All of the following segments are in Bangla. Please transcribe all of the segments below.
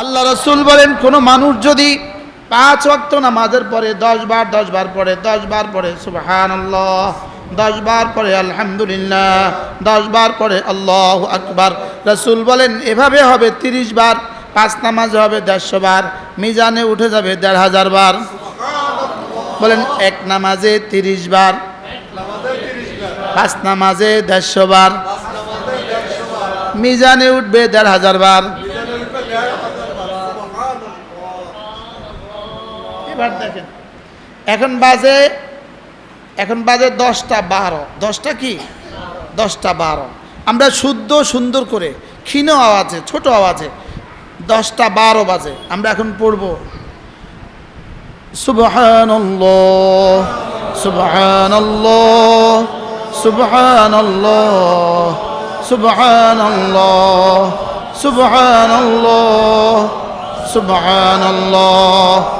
আল্লাহ রসুল বলেন, কোনো মানুষ যদি পাঁচ ওয়াক্ত নামাজের পরে দশ বার দশ বার পরে দশ বার পরে সুবহান আল্লাহ দশ বার পরে আলহামদুলিল্লাহ, দশ বার পরে আল্লাহ আকবার। রসুল বলেন, এভাবে হবে তিরিশ বার, পাঁচ নামাজ হবে দেড়শো বার, মিজানে উঠে যাবে দেড় হাজার বার। বলেন, এক নামাজে তিরিশ বার, পাঁচ নামাজে দেড়শো বার, মিজানে উঠবে দেড় হাজার বার। এবার দেখেন। এখন বাজে এখন বাজে দশটা বারো। দশটা কি? দশটা বারো। আমরা শুদ্ধ, সুন্দর করে, ক্ষীণ আওয়াজে, ছোট আওয়াজে, দশটা বারো বাজে। আমরা এখন পড়ব। সুবহানাল্লাহ সুবহানাল্লাহ সুবহানাল্লাহ সুবহানাল্লাহ সুবহানাল্লাহ সুবহানাল্লাহ।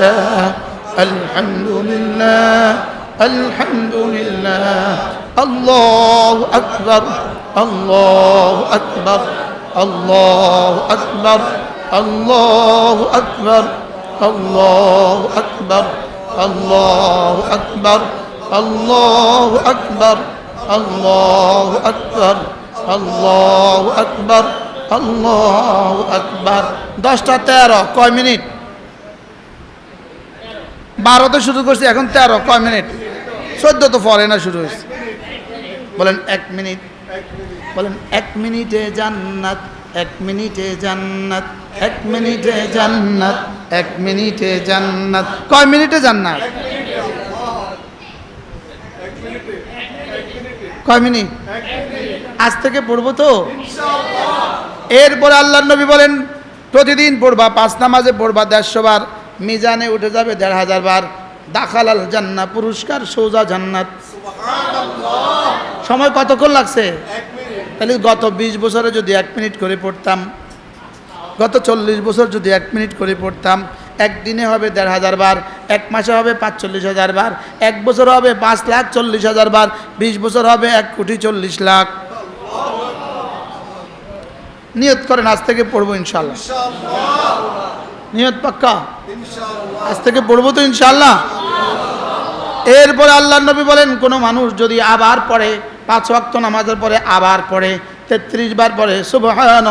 আলহামদুলিল্লাহ আলহামদুলিল্লাহ আলহামদুলিল্লাহ আলহামদুলিল্লাহ আলহামদুলিল্লাহ আল্লাহু আকবার আল্লাহু আকবার আল্লাহু আকবার আল্লাহু আকবার আল্লাহু আকবার আল্লাহু আকবার আল্লাহু আকবার আল্লাহু আকবার আল্লাহু আকবার আল্লাহু আকবার দশটা তেরো কয় মিনিট বারোতে শুরু করছি, এখন তেরো। কয় মিনিট? চোদ্দ তো পরে না শুরু হয়েছে। বলেন, এক মিনিট। বলেন, এক মিনিটে জান্নাত, এক মিনিটে জান্নাত, এক মিনিটে জান্নাত, এক মিনিটে জান্নাত। কয় মিনিটে জান্নাত? কয় মিনিট? আজ থেকে পড়ব তো? এরপরে আল্লাহ নবী বলেন, প্রতিদিন পড়বা, পাঁচ নামাজে পড়বা, দেড়শো বার। মিজানে উঠে যাবে দেড় হাজার বার। দাখাল আল জান্না পুরস্কার, সৌজা জান্নাত। সময় কতক্ষণ লাগছে? তাহলে গত বিশ বছরে যদি এক মিনিট করে পড়তাম, গত চল্লিশ বছর যদি এক মিনিট করে পড়তাম, একদিনে হবে দেড় হাজার বার, এক মাসে হবে পাঁচচল্লিশ হাজার বার, এক বছর হবে পাঁচ লাখ চল্লিশ হাজার বার, বিশ বছর হবে এক কোটি চল্লিশ লাখ। নিয়ত করেন, আজ থেকে পড়ব ইনশাল্লাহ নিয়ত পাক্কা? আজ থেকে পড়ব তো ইনশাল্লাহ এরপরে আল্লাহ নবী বলেন কোনো মানুষ যদি আবার পড়ে পাঁচ ওয়াক্ত নামাজের পরে আবার পড়ে তেত্রিশ বার পরে সুবহান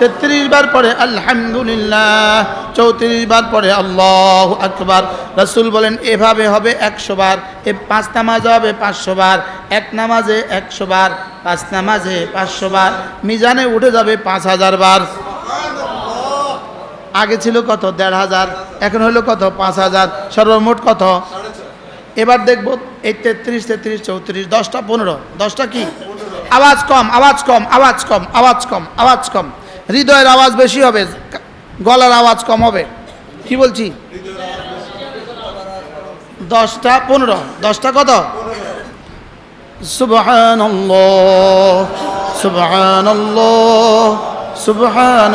তেত্রিশ বার পরে আলহামদুলিল্লাহ চৌত্রিশ বার পরে আল্লাহ আকবার। রসুল বলেন এভাবে হবে একশো বার এ পাঁচ নামাজে হবে পাঁচশো বার এক নামাজে একশো বার পাঁচ নামাজে পাঁচশো বার মিজানে উঠে যাবে পাঁচ হাজার বার। আগে ছিল কত? দেড় হাজার। এখন হলো কত? পাঁচ হাজার। সর্বমোট কত? এবার দেখব, এই তেত্রিশ তেত্রিশ, চৌত্রিশ, দশটা পনেরো। দশটা কি? আওয়াজ কম আওয়াজ কম আওয়াজ কম আওয়াজ কম আওয়াজ কম। হৃদয়ের আওয়াজ বেশি হবে, গলার আওয়াজ কম হবে। কি বলছি? দশটা পনেরো। দশটা কত? সুবহান সুবহান সুবহান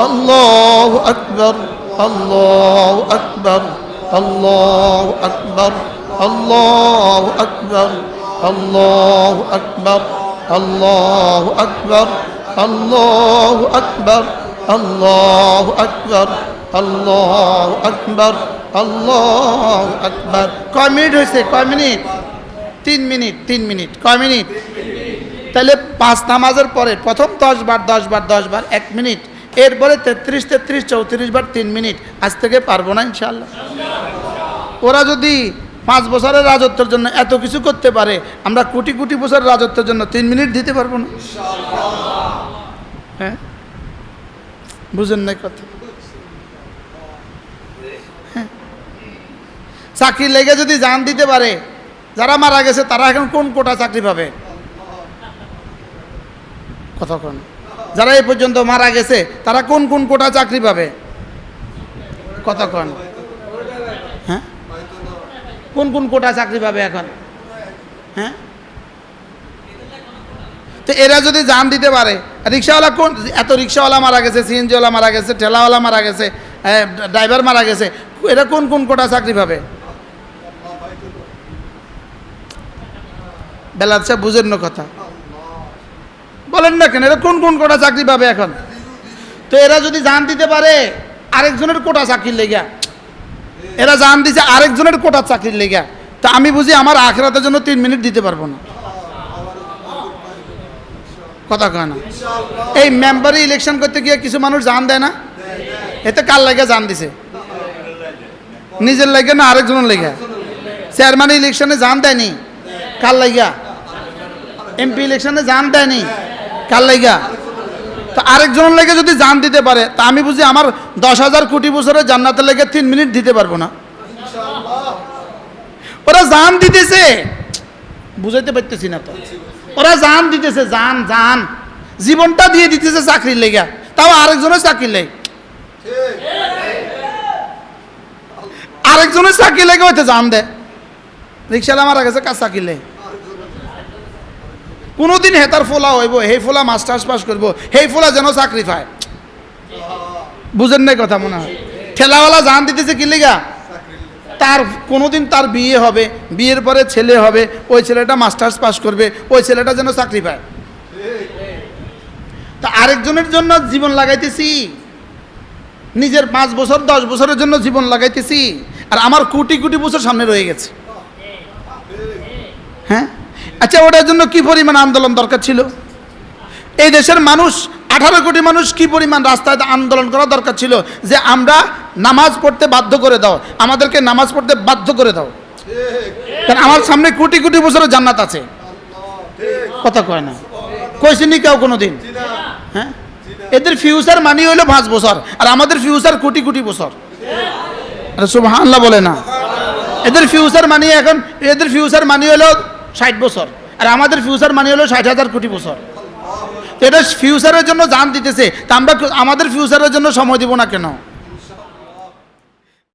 الله أكبر الله أكبر الله أكبر الله أكبر الله أكبر الله أكبر الله أكبر الله أكبر الله أكبر الله أكبر কয় মিনিট হয়েছে কয় মিনিট তিন মিনিট তিন মিনিট কয় মিনিট তাহলে পাঁচ নামাজের পরে প্রথম দশ বার দশ বার দশ বার এক মিনিট এরপরে তেত্রিশ তেত্রিশ, চৌত্রিশ বার তিন মিনিট। আজ থেকে পারব না ইনশাল্লাহ ওরা যদি পাঁচ বছরের রাজত্বের জন্য এত কিছু করতে পারে, আমরা কোটি কোটি বছরের রাজত্বের জন্য তিন মিনিট দিতে পারব না। হ্যাঁ? বুঝেন না কথা? হ্যাঁ। চাকরি লেগে যদি জান দিতে পারে, যারা মারা গেছে তারা এখন কোন কোটা চাকরি পাবে? কতক্ষণ যারা এই পর্যন্ত মারা গেছে, তারা কোন কোন কোটা চাকরি পাবে? কতক্ষণ হ্যাঁ? কোন কোন কোটা চাকরি পাবে এখন? হ্যাঁ? তো এরা যদি জান দিতে পারে, রিক্সাওয়ালা কোন, এত রিক্সাওয়ালা মারা গেছে, সিএনজিওয়ালা মারা গেছে, ঠেলাওয়ালা মারা গেছে ড্রাইভার মারা গেছে, এরা কোন কোন কোটা চাকরি পাবে? সাহেব, বুঝেন কথা। বলেন না কেন? এরা কোন কোন কোটা চাকরি পাবে এখন? তো এরা যদি জান দিতে পারে, আরেকজনের কোটা চাকরির লেগা। এরা জান দিছে আরেকজনের কোটা চাকরির লেগা। তা আমি বুঝি আমার আখেরাতের জন্য তিন মিনিট দিতে পারব না। কথা কয় না? এই মেম্বারে ইলেকশন করতে গিয়ে কিছু মানুষ জান দেয় না? এতে কার লেগে জান দিছে? নিজের লেগে না আরেকজনের লেগে? চেয়ারম্যান ইলেকশনে জান দেয়নি? কার লাইগা এমপি ইলেকশনে জান দেয়নি? কার লাইগা? তো আরেকজনের লেগে যদি জান দিতে পারে, তা আমি বুঝি আমার দশ হাজার কোটি বছরের জান্নাতের লেগে তিন মিনিট দিতে পারব না। ওরা জান দিতেছে। বুঝাইতে পারতেছি না তো। ওরা জান দিতেছে, জান জান। জীবনটা দিয়ে দিতেছে চাকরির লেগা তাও আরেকজনের চাকরির লেগে আরেকজনের চাকরি লেগে হইতে জান দেয়। রিক্সালা মারা গেছে কাজ চাকরি লেগে কোনোদিন হেতার ফোলা হইব, সেই ফোলা মাস্টার্স পাস করব, সেই ফোলা যেন চাকরি পায়। বুঝেন নাই কথা মনে হয়? ঠেলাওয়ালা জান দিতেছে কি লিগা? তার কোনোদিন তার বিয়ে হবে, বিয়ের পরে ছেলে হবে, ওই ছেলেটা মাস্টার্স পাস করবে, ওই ছেলেটা যেন চাকরি পায়। তা আরেকজনের জন্য জীবন লাগাইতেছি। নিজের পাঁচ বছর, দশ বছরের জন্য জীবন লাগাইতেছি। আর আমার কোটি কোটি বছর সামনে রয়ে গেছে। হ্যাঁ? আচ্ছা ওটার জন্য কি পরিমাণ আন্দোলন দরকার ছিল? এই দেশের মানুষ, আঠারো কোটি মানুষ কি পরিমাণ রাস্তায় আন্দোলন করা দরকার ছিল? যে আমরা নামাজ পড়তে বাধ্য করে দাও, আমাদেরকে নামাজ পড়তে বাধ্য করে দাও। কারণ আমার সামনে কোটি কোটি বছরের জান্নাত আছে। কথা কয় না। কইসিনি কেউ কোনো দিন হ্যাঁ? এদের ফিউচার মানি হইল পাঁচ বছর, আর আমাদের ফিউচার কোটি কোটি বছর। আরে সুবহানাল্লাহ বলে না। এদের ফিউচার মানি এখন, এদের ফিউচার মানি হলো ষাট বছর। আর আমাদের ফিউচার মানে হলো ষাট হাজার কোটি বছর। এটা ফিউচারের জন্য জান দিতেছে, তা আমরা আমাদের ফিউচারের জন্য সময় দিব না কেন?